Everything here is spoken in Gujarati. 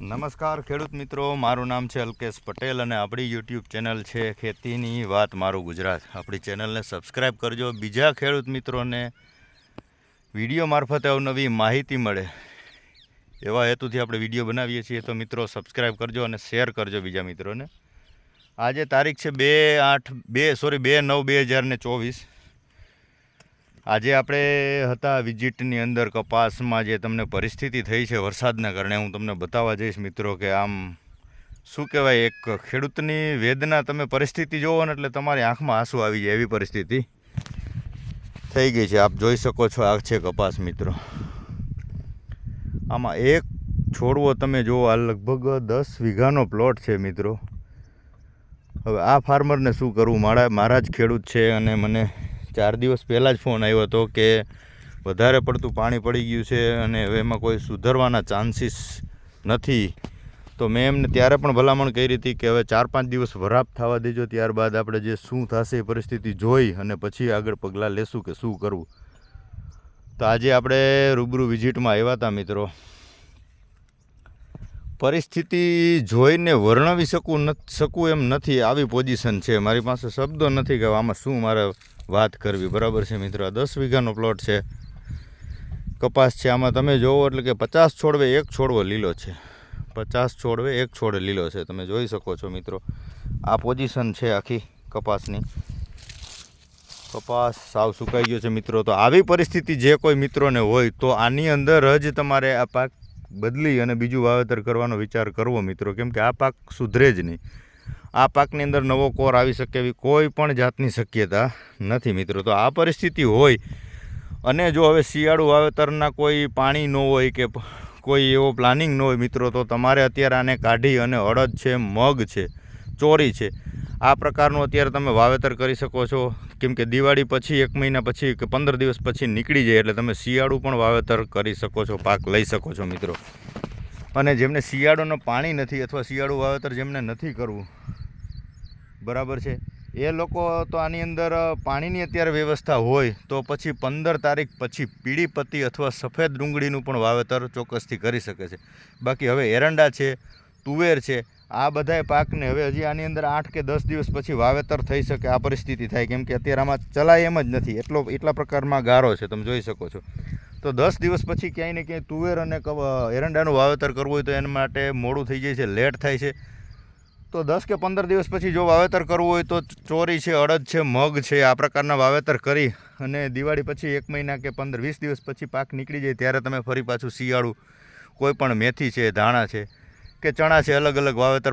નમસ્કાર, ખેડૂત મિત્રો. મારું નામ છે અલ્કેશ પટેલ અને આપણી યુટ્યુબ ચેનલ છે ખેતીની વાત મારું ગુજરાત. આપણી ચેનલને સબસ્ક્રાઈબ કરજો. બીજા ખેડૂત મિત્રોને વીડિયો મારફતે અવનવી માહિતી મળે એવા હેતુથી આપણે વીડિયો બનાવીએ છીએ. તો મિત્રો સબસ્ક્રાઈબ કરજો અને શેર કરજો બીજા મિત્રોને. આજે તારીખ છે બે આઠ બે સોરી બે નવ બે હજાર ને ચોવીસ. આજે આપણે હતા વિઝિટની અંદર કપાસમાં જે તમને પરિસ્થિતિ થઈ છે વરસાદના કારણે, હું તમને બતાવવા જઈશ મિત્રો કે આમ શું કહેવાય, એક ખેડૂતની વેદના તમે પરિસ્થિતિ જોવો ને એટલે તમારી આંખમાં આંસુ આવી જાય એવી પરિસ્થિતિ થઈ ગઈ છે. આપ જોઈ શકો છો, આ છે કપાસ મિત્રો. આમાં એક છોડવો તમે જુઓ, આ લગભગ દસ વીઘાનો પ્લોટ છે મિત્રો. હવે આ ફાર્મરને શું કરવું? મારા મારા જ ખેડૂત છે અને મને ચાર દિવસ પહેલાં જ ફોન આવ્યો હતો કે વધારે પડતું પાણી પડી ગયું છે અને હવે એમાં કોઈ સુધરવાના ચાન્સીસ નથી. તો મેં એમને ત્યારે પણ ભલામણ કરી હતી કે હવે ચાર પાંચ દિવસ વરાપ થવા દેજો, ત્યારબાદ આપણે જે શું થશે એ પરિસ્થિતિ જોઈ અને પછી આગળ પગલાં લેશું કે શું કરવું. તો આજે આપણે રૂબરૂ વિઝિટમાં આવ્યા હતા મિત્રો. પરિસ્થિતિ જોઈને વર્ણવી શકું શકું એમ નથી, આવી પોઝિશન છે. મારી પાસે શબ્દો નથી કે આમાં શું મારે વાત કરવી. બરાબર છે મિત્રો? દસ વીઘાનો પ્લોટ છે. કપાસ છે. આમાં તમે જોવો એટલે કે પચાસ છોડવે એક છોડવો લીલો છે. પચાસ છોડવે એક છોડ લીલો છે. તમે જોઈ શકો છો મિત્રો. આ પોઝિશન છે આખી કપાસની. કપાસ સાવ સુકાઈ ગયો છે મિત્રો. તો આવી પરિસ્થિતિ જે કોઈ મિત્રોને હોય તો આની અંદર જ તમારે આ પાક બદલી અને બીજું વાવેતર કરવાનો વિચાર કરવો, મિત્રો. કેમ કે આ પાક સુધરે જ નહીં. આ પાકની અંદર નવો કોર આવી શકે એવી કોઈ પણ જાતની શક્યતા નથી, મિત્રો. તો આ પરિસ્થિતિ હોય અને જો હવે શિયાળુ વાવેતરના કોઈ પાણી ન હોય કે કોઈ એવો પ્લાનિંગ ન હોય, મિત્રો, તો તમારે અત્યારે આને કાઢી અને અડદ છે, મગ છે, ચોરી છે. આ પ્રકારનું અત્યારે તમે વાવેતર કરી શકો છો. કેમ કે દિવાળી પછી, એક મહિના પછી કે પંદર દિવસ પછી નીકળી જાય એટલે તમે શિયાળુ પણ વાવેતર કરી શકો છો, પાક લઈ શકો છો મિત્રો. અને જેમને શિયાળુનું પાણી નથી અથવા શિયાળુ વાવેતર જેમને નથી કરવું, બરાબર છે. એ લોકો તો આની અંદર પાણીની અત્યારે વ્યવસ્થા હોય તો પછી પંદર તારીખ પછી પીળી પત્તી અથવા સફેદ ડુંગળીનું પણ વાવેતર ચોક્કસથી કરી શકે છે. બાકી હવે એરંડા છે, તુવેર છે આ બધાય પાકને હવે હજી આની અંદર આઠ કે દસ દિવસ પછી વાવેતર થઈ શકે, આ પરિસ્થિતિ થાય, કેમ કે અત્યારે આમાં ચલાય એમ જ નથી. એટલો, એટલા પ્રકારમાં ગારો છે, તમે જોઈ શકો છો. તો દસ દિવસ પછી ક્યાંય ને ક્યાંય તુવેર અને એરંડાનું વાવેતર કરવું હોય તો એના માટે મોડું થઈ જાય છે, લેટ થાય છે. તો દસ કે પંદર દિવસ પછી જો વાવેતર કરવું હોય તો ચોરી છે, અડદ છે, મગ છે, આ પ્રકારના વાવેતર કરી અને દિવાળી પછી એક મહિના કે પંદર, વીસ દિવસ પછી પાક નીકળી જાય, ત્યારે તમે ફરી પાછું શિયાળું, કોઈ પણ મેથી છે, ધાણા છે કે ચણા છે અલગ અલગ વાવેતર